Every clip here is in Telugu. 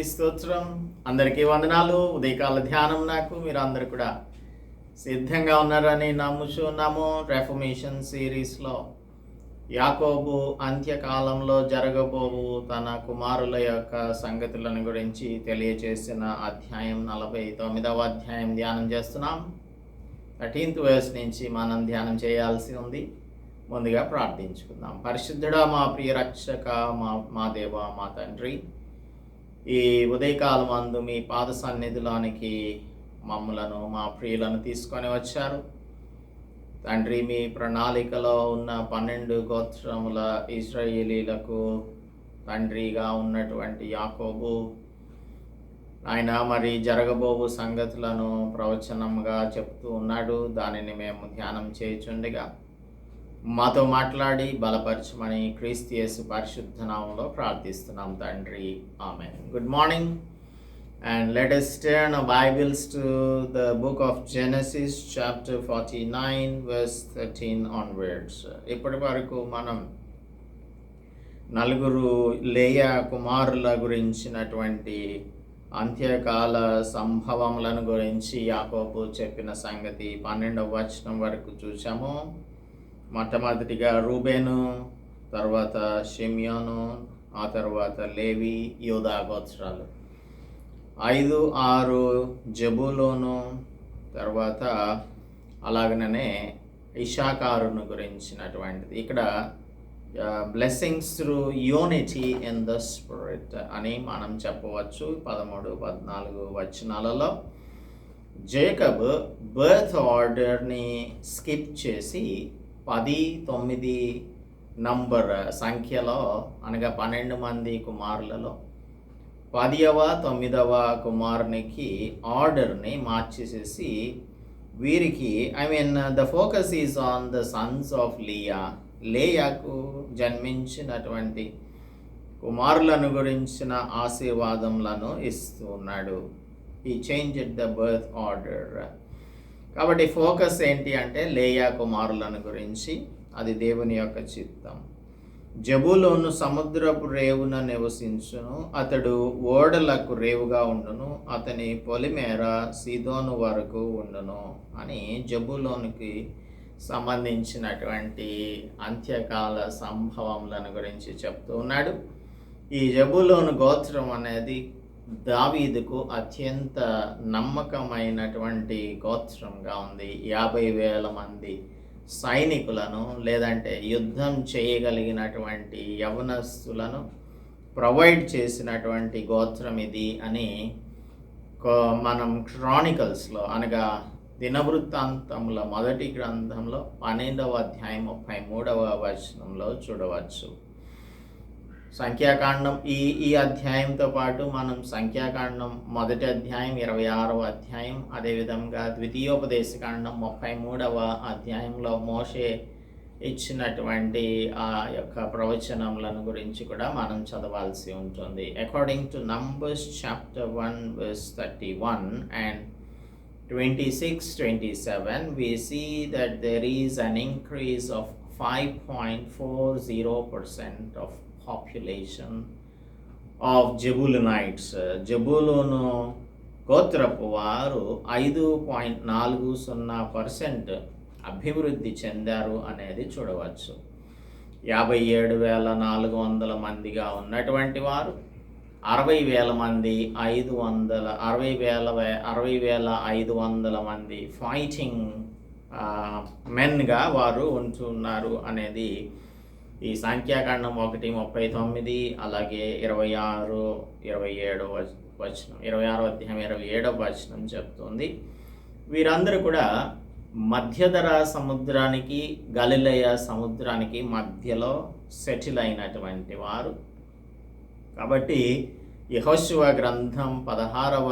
దేవనామానికి స్తోత్రం. అందరికీ వందనాలు. ఉదయకాల ధ్యానం నాకు. మీరు అందరు కూడా సిద్ధంగా ఉన్నారని నమ్ముచున్నాము రెఫర్మేషన్ సిరీస్లో యాకోబు అంత్యకాలంలో జరగబోవు తన కుమారుల యొక్క సంగతులను గురించి తెలియజేసిన అధ్యాయం నలభై తొమ్మిదవ అధ్యాయం ధ్యానం చేస్తున్నాం. థర్టీన్త్ వయస్ నుంచి మనం ధ్యానం చేయాల్సి ఉంది. ముందుగా ప్రార్థించుకుందాం. పరిశుద్ధుడా మా ప్రియ రక్షక మా మా దేవ మా తండ్రి ఈ ఉదయకాలం అందు మీ పాద సన్నిధిలోనికి మమ్మలను మా ప్రియులను తీసుకొని వచ్చారు. తండ్రి మీ ప్రణాళికలో ఉన్న పన్నెండు గోత్రముల ఇస్రాయేలీలకు తండ్రిగా ఉన్నటువంటి యాకోబు ఆయన మరి జరగబోవు సంగతులను ప్రవచనంగా చెప్తూ ఉన్నాడు. దానిని మేము ధ్యానం చేయుచుండగా మాతో మాట్లాడి బలపరచమని క్రీస్తు పరిశుద్ధ నామంలో ప్రార్థిస్తున్నాం తండ్రి. ఆమె good morning and let us turn our Bibles to the book of Genesis chapter 49 verse 13 onwards. ఇప్పటి వరకు మనం నలుగురు లేయ కుమారుల గురించినటువంటి అంత్యకాల సంభవములను గురించి యాకోబు చెప్పిన సంగతి పన్నెండవ వచనం వరకు చూసాము మొట్టమొదటిగా రూబేను తర్వాత షిమ్యోను ఆ తర్వాత లేవి యోధా గోత్రాలు ఐదు ఆరు జబులోను తర్వాత అలాగనే ఇషాకారును గురించినటువంటిది. ఇక్కడ blessings through unity in the spirit అని మనం చెప్పవచ్చు. పదమూడు పద్నాలుగు వచనాలలో జేకబ్ బర్త్ ఆర్డర్ని స్కిప్ చేసి పది తొమ్మిది నంబర్ సంఖ్యలో అనగా పన్నెండు మంది కుమారులలో పదియవ తొమ్మిదవ కుమారునికి ఆర్డర్ని మార్చేసేసి వీరికి I mean the focus is on the sons of Leah లేయాకు జన్మించినటువంటి కుమారులను గురించిన ఆశీర్వాదములను ఇస్తున్నాడు. ఈ చేంజ్ ద బర్త్ ఆర్డర్ కాబట్టి ఫోకస్ ఏంటి అంటే లేయా కుమారులను గురించి అది దేవుని యొక్క చిత్తం. జబులోను సముద్రపు రేవున నివసించును అతడు ఓడలకు రేవుగా ఉండును అతని పొలిమేర సీదోను వరకు ఉండును అని జబులోనికి సంబంధించినటువంటి అంత్యకాల సంభవములను గురించి చెప్తూ ఉన్నాడు. ఈ జబులోను గోత్రం అనేది దావీదుకు అత్యంత నమ్మకమైనటువంటి గోత్రంగా ఉంది. యాభై వేల మంది సైనికులను లేదంటే యుద్ధం చేయగలిగినటువంటి యవనస్తులను ప్రొవైడ్ చేసినటువంటి గోత్రం ఇది అని కో- మనం క్రానికల్స్లో అనగా దినవృత్తాంతముల మొదటి గ్రంథంలో పన్నెండవ అధ్యాయం ముప్పై మూడవ వచనంలో చూడవచ్చు. సంఖ్యాకాండం ఈ ఈ అధ్యాయంతో పాటు మనం సంఖ్యాకాండం మొదటి అధ్యాయం ఇరవై ఆరవ అధ్యాయం అదేవిధంగా ద్వితీయోపదేశకాండం ముప్పై మూడవ అధ్యాయంలో మోషే ఇచ్చినటువంటి ఆ యొక్క ప్రవచనములను గురించి కూడా మనం చదవాల్సి ఉంటుంది. According to Numbers chapter one verse thirty one and twenty six twenty seven we see that there is an increase of 5.40% of population of Jebulonites. జబులోను గోత్రపు వారు ఐదు పాయింట్ నాలుగు సున్నా పర్సెంట్ అభివృద్ధి చెందారు అనేది చూడవచ్చు యాభై ఏడు వేల నాలుగు వందల మందిగా ఉన్నటువంటి వారు అరవై వేల మంది ఐదు వందల అరవై వేల అరవై వేల ఐదు వందల మంది ఫైటింగ్ మెన్గా వారు ఉంటున్నారు అనేది ఈ సంఖ్యాకాండం ఒకటి ముప్పై తొమ్మిది అలాగే ఇరవై ఆరు ఇరవై ఏడో వచనం ఇరవై ఆరో అధ్యాయం ఇరవై ఏడో వచనం చెప్తుంది. వీరందరూ కూడా మధ్యధర సముద్రానికి గలిలయ సముద్రానికి మధ్యలో సెటిల్ అయినటువంటి వారు. కాబట్టి యహోశివ గ్రంథం పదహారవ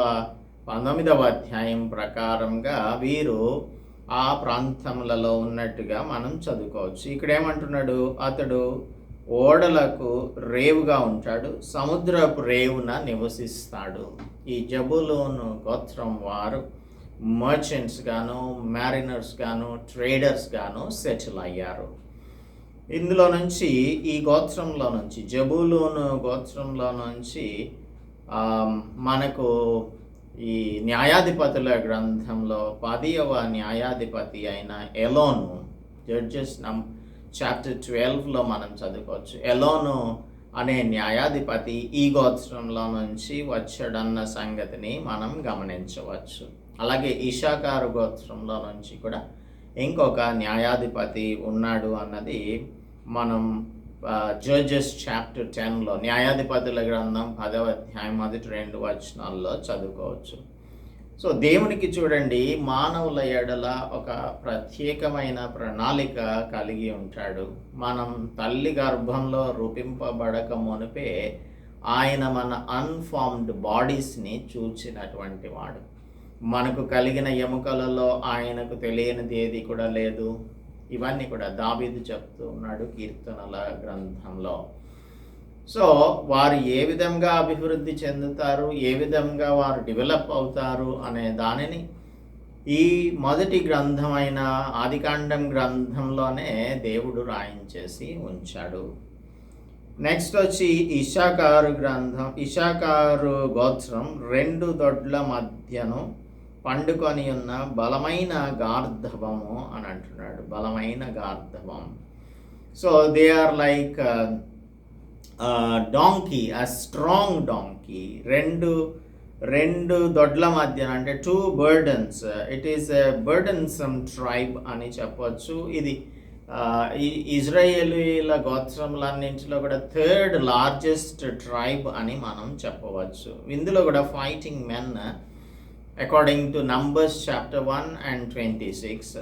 పంతొమ్మిదవ అధ్యాయం ప్రకారంగా వీరు ఆ ప్రాంతములలో ఉన్నట్టుగా మనం చదువుకోవచ్చు. ఇక్కడ ఏమంటున్నాడు అతడు ఓడలకు రేవుగా ఉంటాడు సముద్రపు రేవున నివసిస్తాడు. ఈ జబులోను గోత్రం వారు మర్చెంట్స్ గాను మ్యారినర్స్ గాను ట్రేడర్స్ గాను సెటిల్ అయ్యారు. ఇందులో నుంచి ఈ గోత్రంలో నుంచి జబులోను గోత్రంలో నుంచి మనకు ఈ న్యాయాధిపతుల గ్రంథంలో పదియవ న్యాయాధిపతి అయిన ఎలోను జడ్జెస్ నమ్ చాప్టర్ ట్వెల్వ్లో మనం చదువుకోవచ్చు. ఎలోను అనే న్యాయాధిపతి ఈ గోత్రంలో నుంచి వచ్చాడన్న సంగతిని మనం గమనించవచ్చు. అలాగే ఇషాకారు గోత్రంలో నుంచి కూడా ఇంకొక న్యాయాధిపతి ఉన్నాడు అన్నది మనం జడ్జెస్ చాప్టర్ టెన్లో న్యాయాధిపతుల గ్రంథం పదవ అధ్యాయం మొదటి రెండు వచనాల్లో చదువుకోవచ్చు. సో దేవునికి చూడండి మానవుల ఎడల ఒక ప్రత్యేకమైన ప్రణాళిక కలిగి ఉంటాడు. మనం తల్లి గర్భంలో రూపింపబడక మునిపే ఆయన మన అన్ఫార్మ్డ్ బాడీస్ని చూచినటువంటి వాడు. మనకు కలిగిన ఎముకలలో ఆయనకు తెలియనిది ఏది కూడా లేదు. ఇవన్నీ కూడా దావీదు చెప్తూ ఉన్నాడు కీర్తనల గ్రంథంలో. సో వారు ఏ విధంగా అభివృద్ధి చెందుతారు ఏ విధంగా వారు డెవలప్ అవుతారు అనే దానిని ఈ మొదటి గ్రంథమైన ఆదికాండం గ్రంథంలోనే దేవుడు రాయించేసి ఉంచాడు. నెక్స్ట్ వచ్చి ఇషాకారు గ్రంథం ఇషాకారు గోత్రం రెండు దొడ్ల మధ్యను పండుకొని ఉన్న బలమైన గార్ధవము అని అంటున్నాడు. బలమైన గార్ధవం. So they are like donkey a strong donkey రెండు రెండు దొడ్ల మధ్యన అంటే two burdens it is a burdensome tribe అని చెప్పొచ్చు. ఇది ఇజ్రాయేలీల గోత్రములన్నింటిలో కూడా థర్డ్ లార్జెస్ట్ ట్రైబ్ అని మనం చెప్పవచ్చు. ఇందులో కూడా fighting men according to Numbers chapter one and twenty six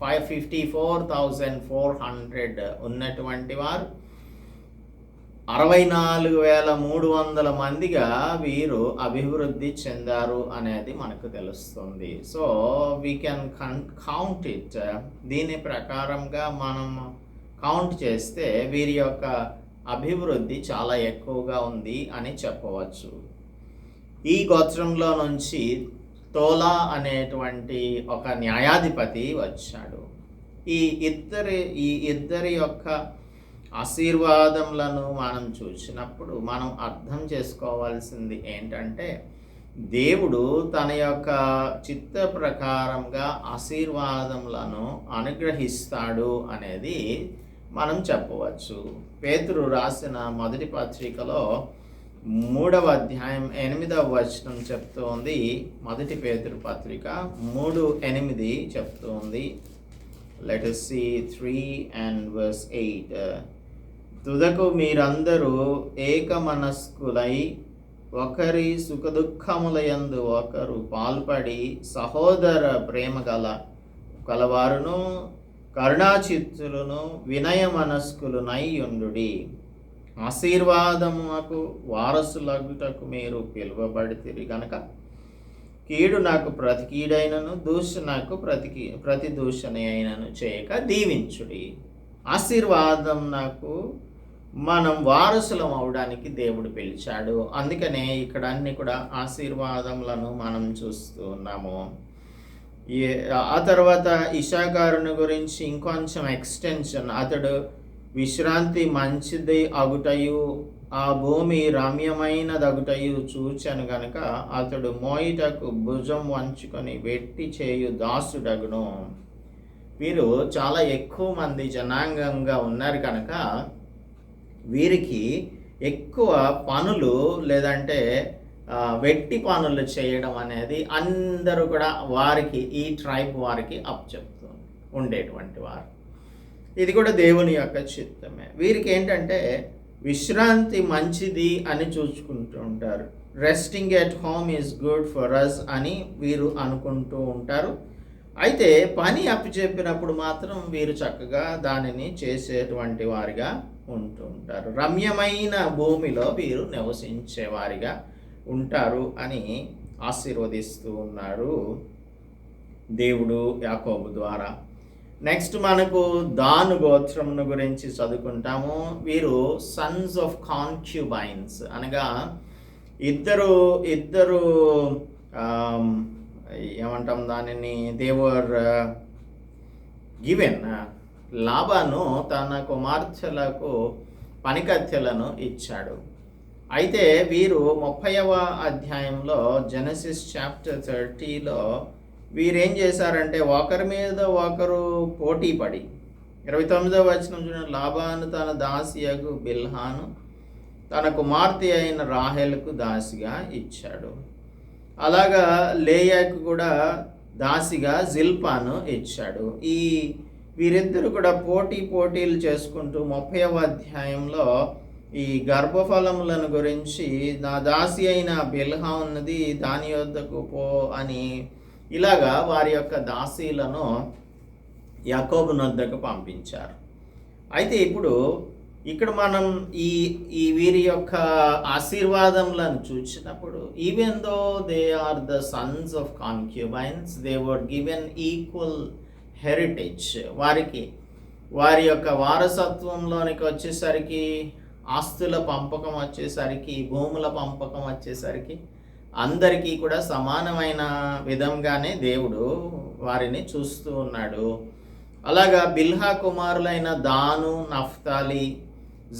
five fifty four thousand four hundred ఉన్నటువంటి వారు అరవై నాలుగు వేల మూడు వందల మందిగా వీరు అభివృద్ధి చెందారు అనేది మనకు తెలుస్తుంది. So we can count it దీని ప్రకారంగా మనం కౌంట్ చేస్తే వీరి యొక్క అభివృద్ధి చాలా ఎక్కువగా ఉంది అని చెప్పవచ్చు. ఈ గోత్రంలో నుంచి తోలా అనేటువంటి ఒక న్యాయాధిపతి వచ్చాడు. ఈ ఇద్దరి ఈ ఇద్దరి యొక్క ఆశీర్వాదములను మనం చూసినప్పుడు మనం అర్థం చేసుకోవాల్సింది ఏంటంటే దేవుడు తన యొక్క చిత్త ప్రకారంగా ఆశీర్వాదములను అనుగ్రహిస్తాడు అనేది మనం చెప్పవచ్చు. పేతురు రాసిన మొదటి పత్రికలో మూడవ అధ్యాయం ఎనిమిదవ వచనం చెప్తోంది మొదటి పేతురు పత్రిక మూడు ఎనిమిది చెప్తోంది let see three and verse eight తుదకు మీరందరూ ఏకమనస్కులై ఒకరి సుఖదుఖములయందు ఒకరు పాల్పడి సహోదర ప్రేమ గల కలవారును కరుణాచిత్తులను వినయ మనస్కులునై ఉండు ఆశీర్వాదమునకు వారసులగుటకు మీరు పిలువబడితిరి గనక. కీడు నాకు ప్రతి కీడైనను దూష నాకు ప్రతి ప్రతి దూషణ అయినను చేయక దీవించుడి. ఆశీర్వాదం నాకు మనం వారసులం అవడానికి దేవుడు పిలిచాడు. అందుకనే ఇక్కడ అన్ని కూడా ఆశీర్వాదములను మనం చూస్తూ ఉన్నాము. ఏ- ఆ తర్వాత ఇషాకారుని గురించి ఇంకొంచెం ఎక్స్టెన్షన్. అతడు విశ్రాంతి మంచిది అగుటయు ఆ భూమి రమ్యమైనదగుటయు చూచాను గనక అతడు మోయిటకు భుజం వంచుకొని వెట్టి చేయు దాసుడగును. వీరు చాలా ఎక్కువ మంది జనాంగంగా ఉన్నారు కనుక వీరికి ఎక్కువ పనులు లేదంటే వెట్టి పనులు చేయడం అనేది అందరూ కూడా వారికి ఈ ట్రైబ్ వారికి అప్ చెప్తూ ఉండేటువంటి వారు. ఇది కూడా దేవుని యొక్క చిత్తమే. వీరికి ఏంటంటే విశ్రాంతి మంచిది అని చూసుకుంటూ ఉంటారు. Resting at home is good for us అని వీరు అనుకుంటూ ఉంటారు. అయితే పని అప్పచెప్పినప్పుడు మాత్రం వీరు చక్కగా దానిని చేసేటువంటి వారిగా ఉంటూ ఉంటారు. రమ్యమైన భూమిలో వీరు నివసించే వారిగా ఉంటారు అని ఆశీర్వదిస్తూ ఉన్నారు దేవుడు యాకోబు ద్వారా. నెక్స్ట్ మనకు దాను గోత్రమును గురించి చదువుకుంటాము. వీరు సన్స్ ఆఫ్ కాన్క్యూబైన్స్ అనగా ఇద్దరు ఇద్దరు ఏమంటాం దానిని? దేవర్ గివెన్ uh, లాభాను తన కుమార్తెలకు పనికత్తెలను ఇచ్చాడు. అయితే వీరు ముప్పైవ అధ్యాయంలో జెనసిస్ చాప్టర్ థర్టీలో వీరేం చేశారంటే ఒకరి మీద ఒకరు పోటీ పడి ఇరవై తొమ్మిదవ వచనం చూడండి లాభాను తన దాసియకు బిల్హాను తన కుమార్తె అయిన రాహెల్కు దాసిగా ఇచ్చాడు. అలాగా లేయాకు కూడా దాసిగా జిల్పాను ఇచ్చాడు. ఈ వీరిద్దరు కూడా పోటీ పోటీలు చేసుకుంటూ ముప్పైవ అధ్యాయంలో ఈ గర్భఫలములను గురించి నా దాసి అయిన బిల్హా ఉన్నది దాని యొద్దకు పో అని ఇలాగా వారి యొక్క దాసీలను యాకోబు నొద్దకు పంపించారు. అయితే ఇప్పుడు ఇక్కడ మనం ఈ ఈ వీరి యొక్క ఆశీర్వాదములను చూసినప్పుడు even though they are the sons of concubines they were given equal heritage వారికి వారి యొక్క వారసత్వంలోనికి వచ్చేసరికి ఆస్తుల పంపకం వచ్చేసరికి భూముల పంపకం వచ్చేసరికి అందరికీ కూడా సమానమైన విధంగానే దేవుడు వారిని చూస్తూ ఉన్నాడు. అలాగా బిల్హా కుమారులైన దాను నఫ్తాలి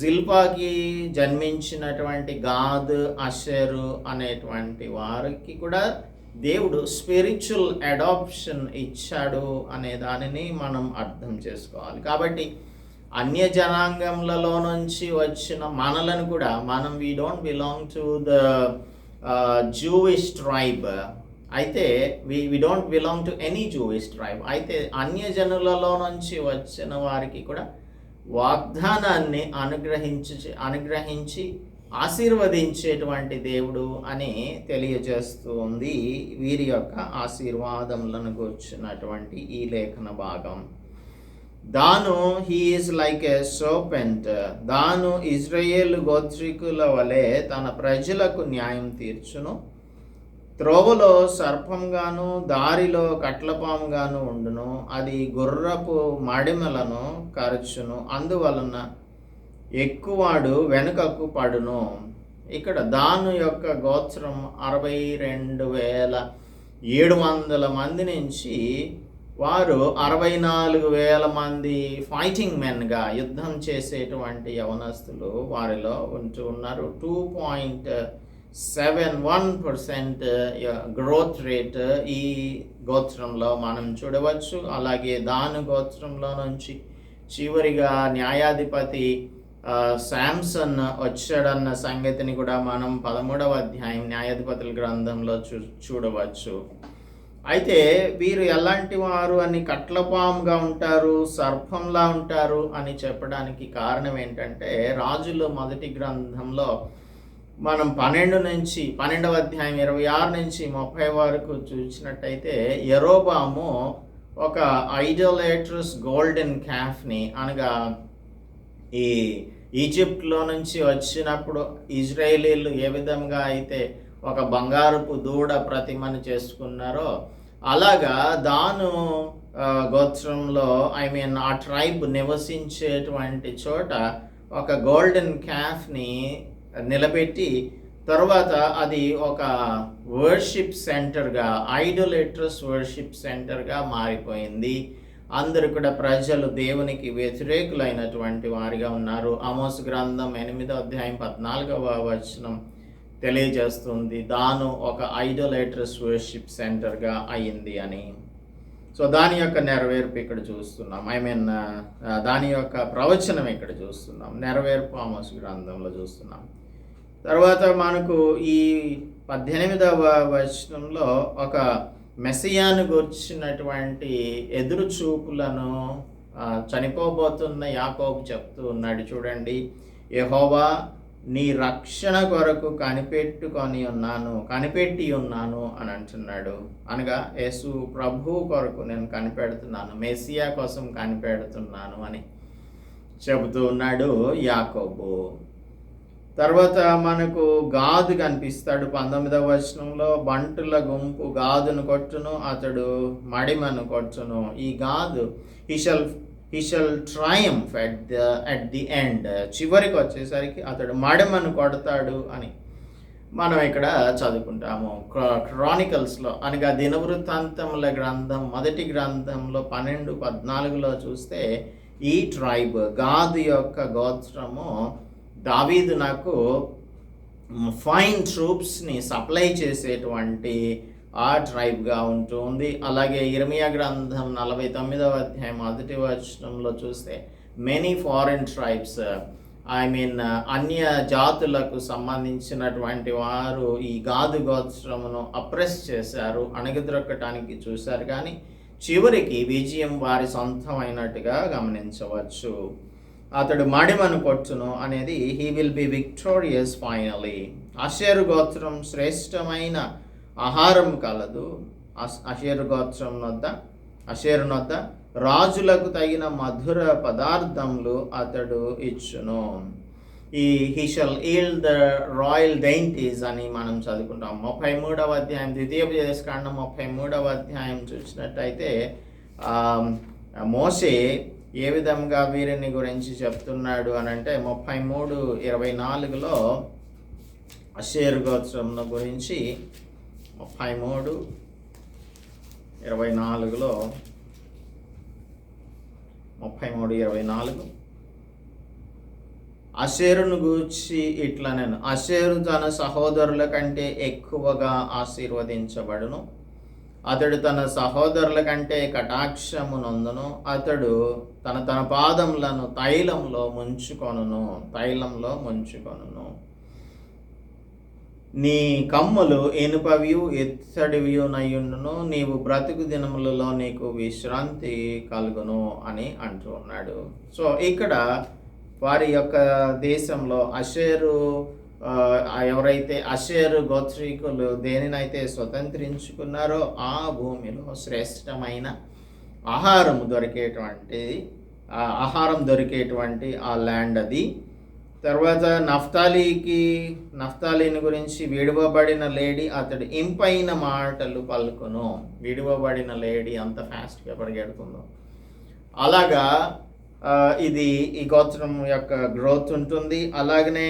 జిల్పాకి జన్మించినటువంటి గాద్ అషరు అనేటువంటి వారికి కూడా దేవుడు స్పిరిచువల్ అడాప్షన్ ఇచ్చాడు అనే దానిని మనం అర్థం చేసుకోవాలి. కాబట్టి అన్య జనాంగములలో నుంచి వచ్చిన మనలను కూడా మనం we don't belong to the Jewish tribe అయితే we we don't belong to any Jewish tribe అయితే అన్య జనులలో నుంచి వచ్చిన వారికి కూడా వాగ్దానాన్ని అనుగ్రహించి అనుగ్రహించి ఆశీర్వదించేటువంటి దేవుడు అని తెలియజేస్తూ ఉంది వీరి యొక్క ఆశీర్వాదములను కూర్చున్నటువంటి ఈ లేఖన భాగం. Dan he is like a serpent Dan Israel గోత్రికుల వలె తన ప్రజలకు న్యాయం తీర్చును. త్రోవలో సర్పంగాను దారిలో కట్లపాముగాను ఉండును. అది గుర్రపు మడిమలను కరచును. అందువలన ఎక్కువాడు వెనుకకు పడును. ఇక్కడ దాను యొక్క గోత్రం అరవై రెండు వేల ఏడు వందల మంది నుంచి వారు అరవై నాలుగు వేల మంది ఫైటింగ్ మెన్గా యుద్ధం చేసేటువంటి యవనస్తులు వారిలో ఉంటూ ఉన్నారు. Two point seven one percent growth rate ఈ గోత్రంలో మనం చూడవచ్చు. అలాగే దాను గోత్రంలో నుంచి చివరిగా న్యాయాధిపతి శాంసన్ వచ్చాడన్న సంగతిని కూడా మనం పదమూడవ అధ్యాయం న్యాయాధిపతుల గ్రంథంలో చూ చూడవచ్చు. అయితే వీరు ఎలాంటి వారు అని కట్లపాముగా ఉంటారు సర్పంలా ఉంటారు అని చెప్పడానికి కారణం ఏంటంటే రాజులు మొదటి గ్రంథంలో మనం పన్నెండు నుంచి పన్నెండవ అధ్యాయం ఇరవై ఆరు నుంచి ముప్పై వరకు చూసినట్టయితే ఎరోబాము ఒక ఐడోలేట్రస్ గోల్డెన్ క్యాఫ్ని అనగా ఈ ఈజిప్ట్లో నుంచి వచ్చినప్పుడు ఇజ్రాయేలీలు ఏ విధంగా అయితే ఒక బంగారపు దూడ ప్రతిమను చేసుకున్నారో అలాగా దాను గోత్రంలో ఐ మీన్ ఆ ట్రైబ్ నివసించేటువంటి చోట ఒక గోల్డెన్ క్యాఫ్ని నిలబెట్టి తర్వాత అది ఒక వర్షిప్ సెంటర్గా ఐడోలేట్రస్ వర్షిప్ సెంటర్గా మారిపోయింది. అందరు కూడా ప్రజలు దేవునికి వ్యతిరేకులైనటువంటి వారిగా ఉన్నారు. ఆమోస్ గ్రంథం ఎనిమిదో అధ్యాయం పద్నాలుగవ వచనం. తెలియజేస్తుంది. దాను ఒక ఐడోలైట్రస్ వర్షిప్ సెంటర్గా అయింది అని. సో దాని యొక్క నెరవేర్పు ఇక్కడ చూస్తున్నాం. ఐ మీన్ దాని యొక్క ప్రవచనం ఇక్కడ చూస్తున్నాం. నెరవేర్పు ఆమోస్ గ్రంథంలో చూస్తున్నాం. తర్వాత మనకు ఈ పద్దెనిమిదవ వచనంలో ఒక మెస్సియాను గుర్చినటువంటి ఎదురు చూపులను చనిపోబోతున్న యాకోబు చెప్తూ ఉన్నాడు. చూడండి. యహోవా నీ రక్షణ కొరకు కనిపెట్టుకొని ఉన్నాను కనిపెట్టి ఉన్నాను అని అంటున్నాడు. అనగా యేసు ప్రభు కొరకు నేను కనిపెడుతున్నాను మెస్సియా కోసం కనిపెడుతున్నాను అని చెబుతూ ఉన్నాడు యాకోబు. తర్వాత మనకు గాదు కనిపిస్తాడు. పంతొమ్మిదవ వచనంలో బంటుల గుంపు గాదును కొట్టును అతడు మడిమను కొట్టును. ఈ గాదు ఈ shelf he shall triumph at the at the end చివరికి వచ్చేసరికి అతడు మడమను కొడతాడు అని మనం ఇక్కడ చదువుకుంటాము. క్రానికల్స్లో అనగా దినవృత్తాంతముల గ్రంథం మొదటి గ్రంథంలో పన్నెండు పద్నాలుగులో చూస్తే ఈ ట్రైబ్ గాదు యొక్క గోత్రము దావీదు నాకు ఫైన్ ట్రూప్స్ని సప్లై చేసేటువంటి ఆ ట్రైబ్గా ఉంటుంది. అలాగే ఇర్మియా గ్రంథం నలభై తొమ్మిదవ అధ్యాయం మొదటి వచనంలో చూస్తే many foreign tribes I mean అన్య జాతులకు సంబంధించినటువంటి వారు ఈ గాదు గోత్రమును అప్రెస్ చేశారు అణగద్రొక్కటానికి చూశారు. కానీ చివరికి విజయం వారి సొంతమైనట్టుగా గమనించవచ్చు. అతడు మడిమను కొట్టును అనేది he will be victorious finally Asher గోత్రం శ్రేష్టమైన ఆహారం కలదు. అషేరు గోత్రం వద్ద అషేరు వద్ద రాజులకు తగిన మధుర పదార్థములు అతడు ఇచ్చును. ఈ he shall yield the royal dainties అని మనం చదువుకుంటాం. ముప్పై మూడవ అధ్యాయం ద్వితీయ ప్రదేశకాండం ముప్పై మూడవ అధ్యాయం చూసినట్టయితే మోసే ఏ విధంగా వీరిని గురించి చెప్తున్నాడు అని అంటే ముప్పై మూడు ఇరవై నాలుగులో అషేర్ గోత్రం గురించి ముప్పై మూడు ఇరవై నాలుగులో ముప్పై మూడు ఇరవై నాలుగు. అషేరును గూర్చి ఇట్లా నేను అషేరు తన సహోదరుల కంటే ఎక్కువగా ఆశీర్వదించబడును. అతడు తన సహోదరుల కంటే కటాక్షము నందును. అతడు తన తన పాదములను తైలంలో ముంచుకొనును తైలంలో ముంచుకొనును. నీ కమ్ములు ఎనుపవియు ఎత్తడివియు నయ్యుండును నీవు బ్రతుకు దినములలో నీకు విశ్రాంతి కలుగును అని అంటూ ఉన్నాడు. సో ఇక్కడ వారి యొక్క దేశంలో అషేరు ఎవరైతే అషేరు గోత్రీకులు దేనినైతే స్వతంత్రించుకున్నారో ఆ భూమిలో శ్రేష్టమైన ఆహారం దొరికేటువంటి ఆహారం దొరికేటువంటి ఆ ల్యాండ్ అది. తర్వాత నఫ్తాలీకి నఫ్తాలీని గురించి విడువబడిన లేడీ అతడు ఇంపైన మాటలు పలుకును. విడువబడిన లేడీ అంత ఫాస్ట్గా పరిగెడుతుందో. అలాగా ఇది ఈ గోత్రం యొక్క గ్రోత్ ఉంటుంది. అలాగనే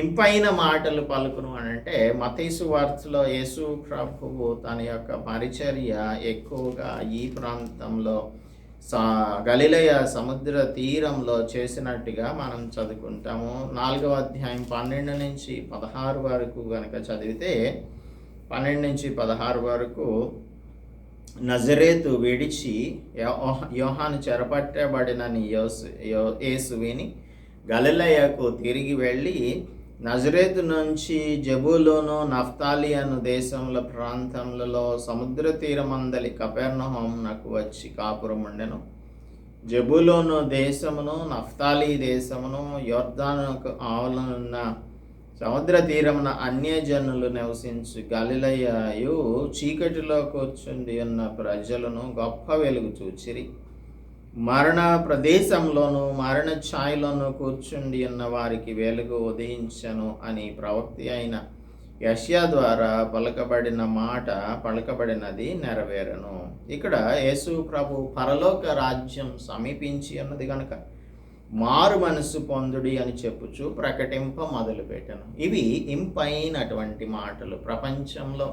ఇంపైన మాటలు పలుకును అని అంటే మతీసు వార్తలో యేసు ప్రభువు తన యొక్క పరిచర్య ఎక్కువగా ఈ ప్రాంతంలో గలిలయ సముద్ర తీరంలో చేసినట్టుగా మనం చదువుకుంటాము. నాలుగవ అధ్యాయం పన్నెండు నుంచి పదహారు వరకు కనుక చదివితే పన్నెండు నుంచి పదహారు వరకు నజరేతు విడిచి యోహాను చెరపట్టబడినని యోసు యో- యేసువిని గలిలయకు తిరిగి వెళ్ళి నజరేత్ నుంచి జబులోను నఫ్తాలి అను దేశముల ప్రాంతములలో సముద్ర తీరమందలి నాకు వచ్చి కాపురం ఉండెను. జబులోను దేశమును నఫ్తాలి దేశమును యోర్దానుకు ఆవలనున్న సముద్ర తీరమున అన్యజనులు నివసించు గలిలయయు చీకటిలో కూర్చుండి ఉన్న ప్రజలను గొప్ప వెలుగు చూచిరి. మరణ ప్రదేశంలోను మరణ ఛాయలోను కూర్చుండి ఉన్న వారికి వెలుగు ఉదయించను అని ప్రవక్తి అయిన యష్యా ద్వారా పలకబడిన మాట పలకబడినది నెరవేరను. ఇక్కడ యేసు ప్రభు పరలోక రాజ్యం సమీపించి అన్నది కనుక మారు మనసు పొందుడి అని చెప్పుచు ప్రకటింప మొదలుపెట్టను. ఇవి ఇంపైనటువంటి మాటలు ప్రపంచంలో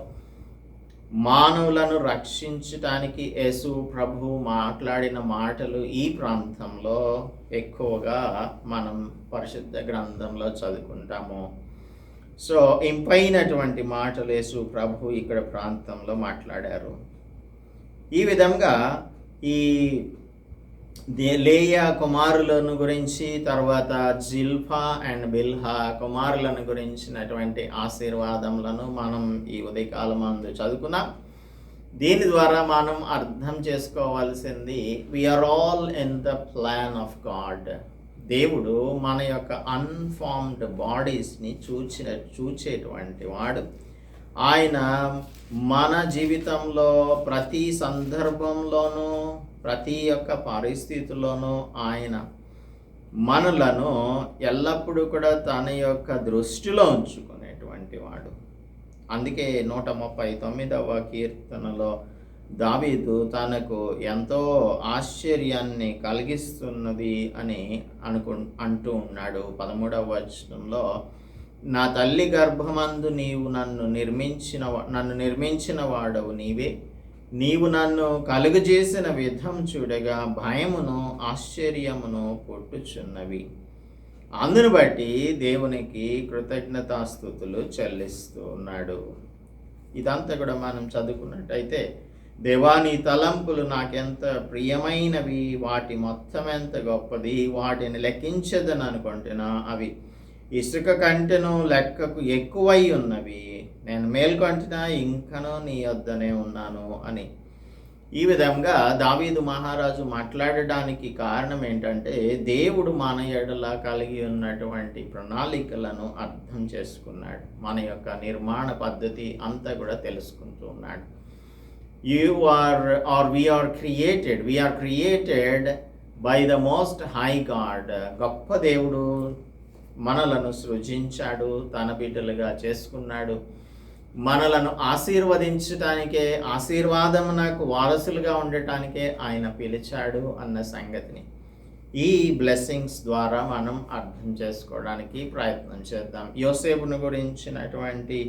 మానవులను రక్షించటానికి యేసు ప్రభు మాట్లాడిన మాటలు ఈ ప్రాంతంలో ఎక్కువగా మనం పరిశుద్ధ గ్రంథంలో చదువుకుంటాము. సో ఇంపైనటువంటి మాటలు యేసు ప్రభు ఇక్కడ ప్రాంతంలో మాట్లాడారు. ఈ విధంగా ఈ లేయా కుమారులను గురించి తర్వాత జిల్ఫా అండ్ బిల్హా కుమారులను గురించినటువంటి ఆశీర్వాదములను మనం ఈ ఉదయకాలం అందు చదువుకున్నాం. దీని ద్వారా మనం అర్థం చేసుకోవాల్సింది we are all in the plan of God దేవుడు మన యొక్క అన్ఫార్మ్డ్ బాడీస్ని చూచే చూచేటువంటి వాడు. ఆయన మన జీవితంలో ప్రతి సందర్భంలోనూ ప్రతి ఒక్క పరిస్థితుల్లోనూ ఆయన మనలను ఎల్లప్పుడూ కూడా తన యొక్క దృష్టిలో ఉంచుకునేటువంటి వాడు. అందుకే నూట ముప్పై తొమ్మిదవ కీర్తనలో దావీదు తనకు ఎంతో ఆశ్చర్యాన్ని కలిగిస్తున్నది అని అనుకు అంటూ ఉన్నాడు. పదమూడవ వచనంలో నా తల్లి గర్భమందు నీవు నన్ను నిర్మించిన నన్ను నిర్మించిన వాడవు నీవే. నీవు నన్ను కలుగజేసిన విధం చూడగా భయమును ఆశ్చర్యమును పుట్టుచున్నవి అందును బట్టి దేవునికి కృతజ్ఞతాస్థుతులు చెల్లిస్తూ ఉన్నాడు ఇదంతా కూడా మనం చదువుకున్నట్టయితే దేవాని తలంపులు నాకెంత ప్రియమైనవి వాటి మొత్తం ఎంత గొప్పది వాటిని లెక్కించదని అనుకుంటున్నా అవి. ఇసుక కంటెను లెక్కకు ఎక్కువై ఉన్నవి. నేను మేల్కొంటున్నా ఇంకను నీ వద్దనే ఉన్నాను అని. ఈ విధంగా దావీదు మహారాజు మాట్లాడడానికి కారణం ఏంటంటే దేవుడు మన ఎడల కలిగి ఉన్నటువంటి ప్రణాళికలను అర్థం చేసుకున్నాడు. మన యొక్క నిర్మాణ పద్ధతి అంతా కూడా తెలుసుకుంటూ ఉన్నాడు. You are are we are created we are created by the most high God గొప్ప దేవుడు మనలను సృజించాడు తన బిడ్డలుగా చేసుకున్నాడు. మనలను ఆశీర్వదించటానికే ఆశీర్వాదం నాకు వారసులుగా ఉండటానికే ఆయన పిలిచాడు అన్న సంగతిని. ఈ బ్లెస్సింగ్స్ ద్వారా మనం అర్థం చేసుకోవడానికి ప్రయత్నం చేద్దాం. యోసేపును గురించినటువంటి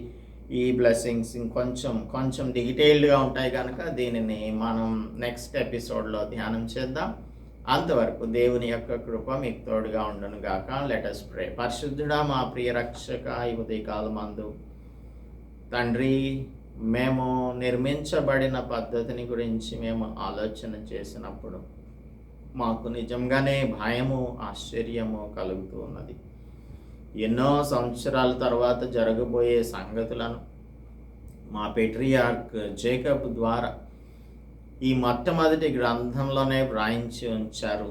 ఈ బ్లెస్సింగ్స్ ఇంకొంచెం కొంచెం డీటెయిల్డ్గా ఉంటాయి కనుక దీనిని మనం నెక్స్ట్ ఎపిసోడ్లో ధ్యానం చేద్దాం. అంతవరకు దేవుని యొక్క కృప మీకు తోడుగా ఉండను గాక. లెటస్ ప్రే పరిశుద్ధుడా మా ప్రియ రక్షక ఈ ఉదయకాలం మందు తండ్రి మేము నిర్మించబడిన పద్ధతిని గురించి మేము ఆలోచన చేసినప్పుడు మాకు నిజంగానే భయము ఆశ్చర్యము కలుగుతూ ఉన్నది. ఎన్నో సంవత్సరాల తర్వాత జరగబోయే సంగతులను మా పెట్రియార్క్ జేకబ్ ద్వారా ఈ మొట్టమొదటి గ్రంథంలోనే వ్రాయించి ఉంచారు.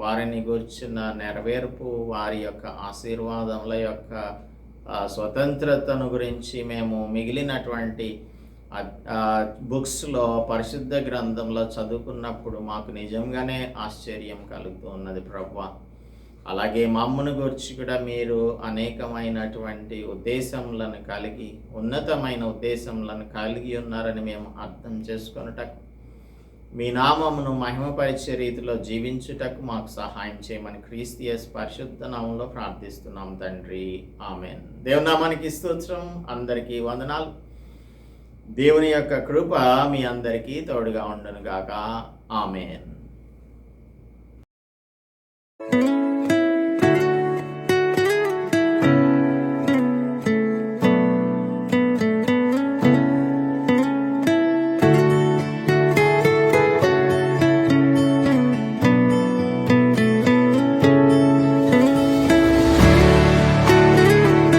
వారిని గుర్చిన నెరవేర్పు వారి యొక్క ఆశీర్వాదముల యొక్క స్వతంత్రతను గురించి మేము మిగిలినటువంటి బుక్స్లో పరిశుద్ధ గ్రంథంలో చదువుకున్నప్పుడు మాకు నిజంగానే ఆశ్చర్యం కలుగుతూ ఉన్నది ప్రభా. అలాగే మమ్మను గురించి కూడా మీరు అనేకమైనటువంటి ఉద్దేశములను కలిగి ఉన్నతమైన ఉద్దేశములను కలిగి ఉన్నారని మేము అర్థం చేసుకున్నట మీ నామమును మహిమపరిచే రీతిలో జీవించుటకు మాకు సహాయం చేయమని క్రీస్తియస్ పరిశుద్ధ నామంలో ప్రార్థిస్తున్నాం తండ్రి. ఆమెన్. దేవునామానికి స్తోత్రం. అందరికీ వందనాలు. దేవుని యొక్క కృప మీ అందరికీ తోడుగా ఉండను గాక ఆమెన్.